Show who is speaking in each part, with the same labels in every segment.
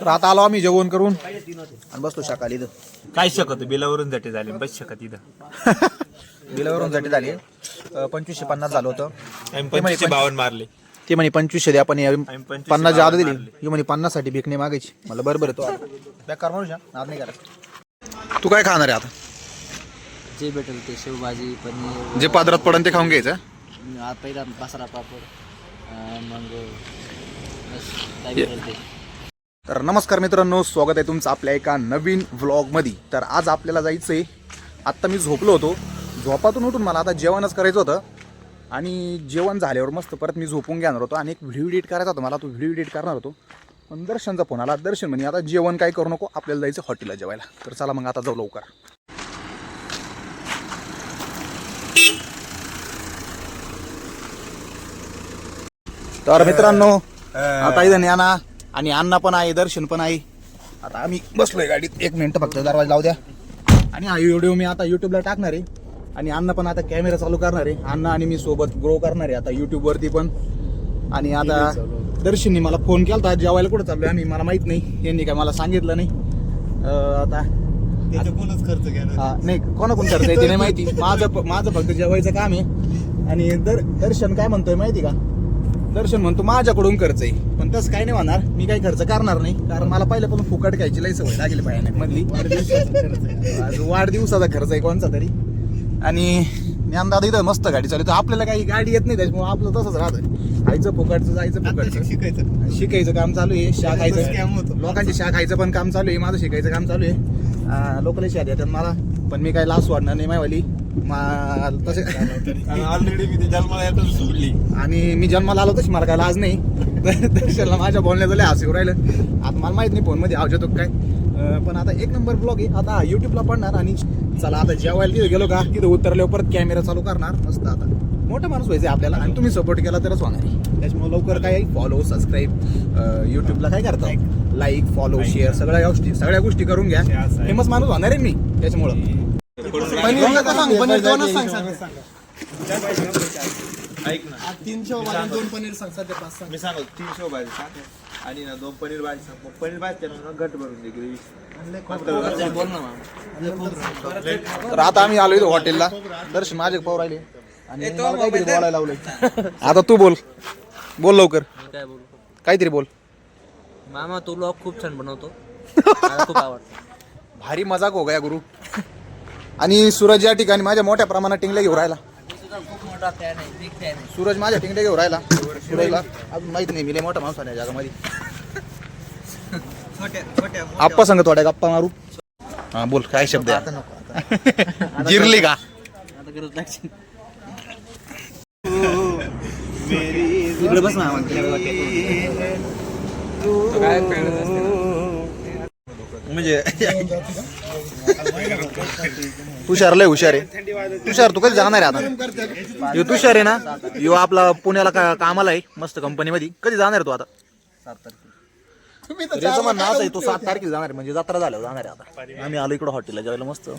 Speaker 1: तर आता आलो आम्ही जेवण करून. आणि बसलो शाकाली इथं.
Speaker 2: काय शकत? बिलावरून जाते झाले बस शकत इथं.
Speaker 1: बिलावरून जाटी झाली. अं, पंचवीसशे पन्नास झालं होतं.
Speaker 2: आम्ही पंचवीसशे बावन्न मारले.
Speaker 1: ते म्हणे पंचवीसशे द्या पण या
Speaker 2: पंचवीसशे
Speaker 1: पन्नास जादा दिली. ही म्हणे पन्नाससाठी भिकणे मागायची. मला बरोबर आहे तो बेकार म्हणू नाद नाही करायचं. तू काय खाणार आहे आता?
Speaker 3: जे भेटेल ते शेवभाजी पनीर.
Speaker 1: जे पादरात पडन ते खाऊन घ्यायचं
Speaker 3: आ, पहिला बसरा पापड आ, मग बस, काय भेटेल ते?
Speaker 1: तर नमस्कार मित्रांनो स्वागत आहे तुमचं आपल्या एका नवीन व्लॉगमध्ये तर आज आपल्याला जायचं आहे आत्ता मी झोपलो होतो. झोपातून उठून मला आता जेवणच करायचं होतं. आणि जेवण झाल्यावर मस्त परत मी झोपून घेणार होतो आणि एक व्हिडिओ एडिट करायचा होता. मला तो व्हिडिओ एडिट करणार होतो. पण दर्शनचा फोन आला. दर्शन म्हणे आता जेवण काय करू नको आपल्याला जायचं हॉटेलला जेवायला. तर चला मग आता जाऊ लवकर. तर मित्रांनो आता इथं याना आणि अण्णा पण आहे दर्शन पण आहे. आता आम्ही बसलोय गाडीत. एक मिनिट फक्त दरवाजा लावू द्या. आणि हा व्हिडिओ मी आता युट्यूबला टाकणार आहे. आणि अण्णा पण आता कॅमेरा चालू करणार आहे. अण्णा आणि मी सोबत ग्रो करणार आहे आता युट्यूब वरती पण. आणि आता दर्शननी मला फोन केला होता जेवायला कुठं चाललोय आम्ही? मला माहीत नाही. यांनी काय मला सांगितलं नाही. आता
Speaker 2: खर्च घ्या
Speaker 1: हा नाही कोणाकोण खर्च आहे ते नाही माहिती. माझं माझं फक्त जेवायचं काम आहे. आणि दर दर्शन काय म्हणतोय माहिती का? दर्शन म्हणतो माझ्याकडून खर्च आहे. पण तसं काय नाही म्हणणार मी काही खर्च करणार नाही. कारण मला पहिल्यापासून फुकट घ्यायची लई सवय लागली पाहिजे मधली? आज वाढदिवसाचा खर्च आहे कोणचा तरी. आणि ज्ञानदादा इथं मस्त गाडी चालू आपल्याला काही गाडी येत नाही त्याच्यामुळे आपलं तसंच राहतं. खायचं फुकटचं जायचं फुकटचं.
Speaker 2: शिकायचं.
Speaker 1: शिकायचं काम चालू आहे. शा खायचं
Speaker 2: होतो.
Speaker 1: लोकांची शा खायचं पण काम चालू आहे. माझं शिकायचं काम चालू आहे. लोकल शा देतात मला. पण मी काय लास्ट वाढणार नाही मायवाली मा- तसे
Speaker 2: ऑलरेडी मी ते जन्माला येतच सोडली
Speaker 1: आणि मी जन्माला आलो तशी मला काय लाज नाही. दर्शनला माझ्या बोलण्याचं लय हसू राहिलं. आता मला माहीत नाही फोनमध्ये आवाज येतो काय. पण आता एक नंबर ब्लॉग आहे. आता युट्यूबला पडणार आणि चला आता जेवायला तिथे गेलो का? तिथे उतरल्यावर परत कॅमेरा चालू करणार. मस्त आता. मोठा माणूस व्हायचं आपल्याला आणि तुम्ही सपोर्ट केला तरच होणार आहे. त्याच्यामुळे लवकर काय फॉलो सबस्क्राईब युट्यूबला काय करता? लाईक फॉलो शेअर सगळ्या गोष्टी सगळ्या गोष्टी करून घ्या. फेमस माणूस होणार आहे मी. त्याच्यामुळं. पनीर नका सांग, पनीर दोनच सांग,
Speaker 2: ऐक ना.
Speaker 4: तीनशे दोन पनीर सांग सध्या पाच सांग.
Speaker 2: मी सांगतो तीनशे भाजी सांग. आणि ना दोन पनीर भाजी सांग. मग पनीर भाजी ना घट भरून दे ग्रेव्ही.
Speaker 1: तर आता आम्ही आलो इथं हॉटेलला. दर्शन माझे पाव राहिले. आणि मला काहीतरी बोलायला लावलंय. आता तू बोल. बोल लवकर.
Speaker 3: काय बोलू?
Speaker 1: काहीतरी बोल.
Speaker 3: मामा तू लॉक खूप छान बनवतो. मला खूप आवडतं.
Speaker 1: भारी मजाक हो गया गुरु. आणि सूरज या ठिकाणी माझ्या मोठ्या प्रमाणात टिंगल्या घेऊन राहिला. सूरज माझ्या टिंगल्या घेऊन राहिला. सूरजला अजून माहीत नाही मी लय मोठा माणूस आहे जगामध्ये. आप्पा सांग थोड्या गप्पा मारू. हा बोल काय शब्द आहे? जिरली का?
Speaker 3: बस ना
Speaker 2: म्हणजे
Speaker 1: तुषार लय हुशार आहे. तुषार तू कधी जाणार आहे आता? यो तुषार आहे ना? यो आपला पुण्याला का कामाला आहे मस्त कंपनीमध्ये कधी जाणार आहे तू आता? त्याचं म्हणणं असं आहे तो सात तारखेला जाणार आहे म्हणजे जत्रा झाल्यावर जाणार आहे आता. आम्ही आलो इकडे हॉटेलला जेवायला मस्त.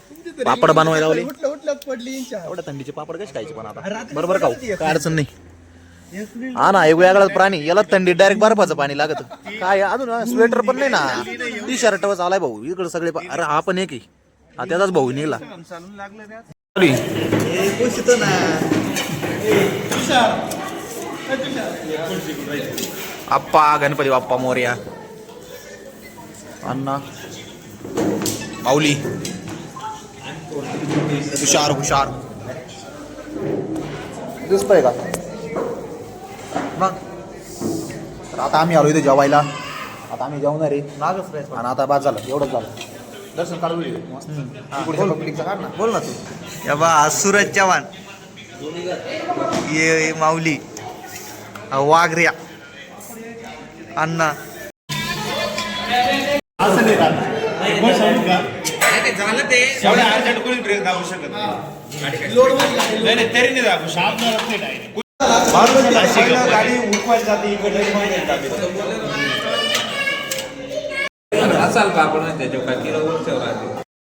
Speaker 1: पापड बनवायला लावले. एवढ्या थंडीचे पापड कसे खायचे पण आता? बरोबर खाऊ काय अडचण नाही. हा ना एक वेगळाच प्राणी. याला थंडी डायरेक्ट बर्फाचं पाणी लागत. काय अजून स्वेटर पण नाही ना. टी शर्ट आलाय भाऊ. इकडे सगळे पा- अरे हा पण एक आहे. हा त्याचाच भाऊ निघला. आप्पा गणपती बाप्पा मोर्या. अण्णा. माऊली. हुशार हुशार. दिसतोय का? मग तर आता आम्ही आलो इथे जेवायला. आता आम्ही जेवणार आहे. आणि आता बाद झालं. एवढंच झालं. दर्शन काढू मस्त. इकडच्या पब्लिकचं काढ ना बोल ना तू.
Speaker 5: या बा सूरज चव्हाण. ये माऊली. वाघऱ्या अण्णा.
Speaker 2: एवढ्या अर्जंट कोणी ब्रेक दाबू शकत नाही. नाही, नाही, तरी नाही दाबू शकत. गाडी उठवायला जाते इकडे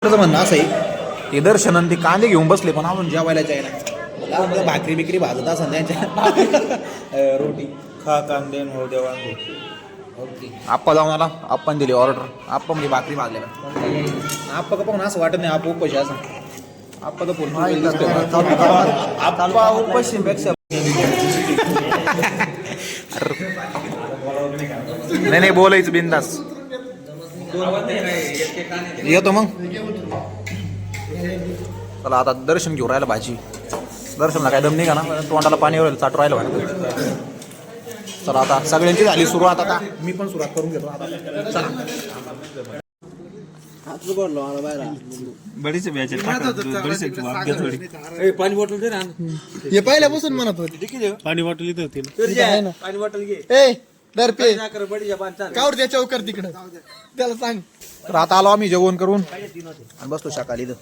Speaker 1: त्याचं म्हणणं असं आहे आणि ते कांदे घेऊन बसले पण आपण जेवायला जायला भाकरी बिकरी भाजत असं त्यांच्या रोटी.
Speaker 2: खा कांदे हो देवा
Speaker 3: ओके.
Speaker 1: आप्पा जाऊन आला. आप्पाने दिली ऑर्डर आप्पा म्हणजे भाकरी भाजलेला आप्पा का पाहून असं वाटत नाही आप्पा उपाशी असं आप्पा तर पोल आप्पा उपाशीपेक्षा नाही नाही बोलायचं बिंदास. येतो मग. चला आता दर्शन घेऊ राहिलं भाजी. दर्शनला काय दम नाही का ना तोंडाला पाणी वळेल चाट राहिलं वाटतं. चला आता सगळ्यांची झाली सुरुवात आता. मी पण सुरुवात करून घेतो. आता चला.
Speaker 2: बडीचे बॅचे बडीचे थोडी
Speaker 4: हे पहिल्यापासून म्हणत होते.
Speaker 6: पाणी बॉटल इथं होती ना.
Speaker 4: ए दर पे. कावर त्या चौकर तिकडं. त्याला सांग.
Speaker 1: तर आता आलो आम्ही जेवण करून. आणि बसतो शाकाली इथं.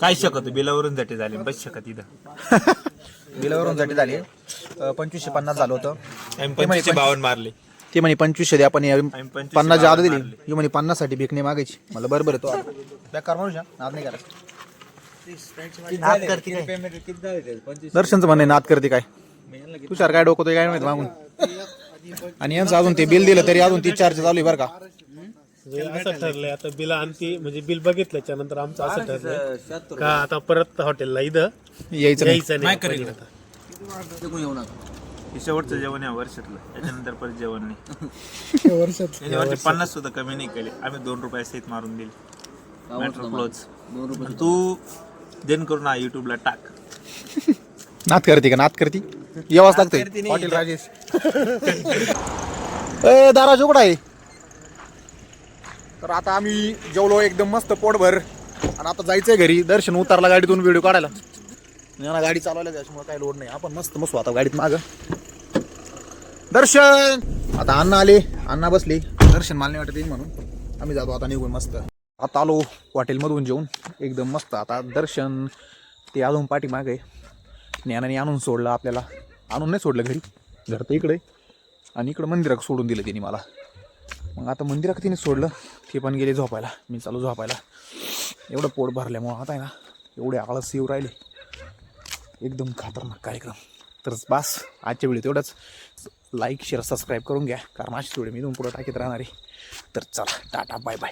Speaker 2: काय शकत? बिलावरून जाते झाले बस शकत इथं.
Speaker 1: बिलावरून साठी झाली. पंचवीसशे पन्नास झालं होतं.
Speaker 2: बावन्न मारले.
Speaker 1: ते म्हणे पंचवीसशे द्या पण या
Speaker 2: पंचवीसशे
Speaker 1: पन्नास जादा दिली. ही म्हणे पन्नाससाठी भिकणे मागायची. मला बरोबर आहे तो बेकार माणूस आहे, नाद नाही करायचं. दर्शनचं म्हणणे नाद करते काय? तुषार काय डोकतोय काय माहिती मागून? आणि यांचं अजून ते बिल दिलं तरी अजून ती चार्ज चालू आहे बरं का?
Speaker 6: म्हणजे असं ठरलंय आता बिल आणती म्हणजे बिल बघितल्याच्या नंतर आमचं असं ठरलंय. का आता परत हॉटेलला इथं?
Speaker 1: यायचं नाही.
Speaker 6: यायचं नाही. आता.
Speaker 2: हे शेवटचं जेवण आहे वर्षातलं. त्याच्यानंतर परत जेवण नाही.
Speaker 4: वर्षात.
Speaker 2: याच्या वरचे पन्नास सुद्धा कमी नाही केले. आम्ही दोन रुपये सहित मारून दिले. मॅट्रो क्लोज तू देण करून हा युट्यूबला टाक.
Speaker 1: नात करते का? नात करते? यावाच लागतंय. हॉटेल राजेश. ए दाराज उघडा आहे? तर आता आम्ही जेवलो एकदम मस्त पोटभर. आणि आता जायचंय घरी. दर्शन उतरला गाडीतून व्हिडिओ काढायला. गाडी चालवायला त्याच्यामुळे काही लोड नाही. आपण मस्त मस्त आता गाडीत माग. दर्शन! आता अण्णा आले. अण्णा बसले. दर्शन मला नाही वाटत येईल म्हणून. आम्ही जातो आता निघून मस्त. आता आलो हॉटेलमधून जेवून. एकदम मस्त. आता दर्शन ते अजून पाठी मागे आहे. ज्ञानाने आणून सोडलं आपल्याला. आणून नाही सोडलं घरी. घर तर इकडे. आणि इकडं मंदिरात सोडून दिलं तिने मला. मग आता मंदिरात तिने सोडलं. ते पण गेले झोपायला. मी चालू झोपायला. एवढं पोट भरल्यामुळं आता आहे ना एवढे आळस येऊ राहिले. एकदम खतरनाक कार्यक्रम. तर बस आजच्या वेळी तेवढंच. लाईक शेअर सबस्क्राईब करून घ्या. कारण अशी थोडी मी दोन पुढं टाकीत राहणार आहे. तर चला टाटा बाय बाय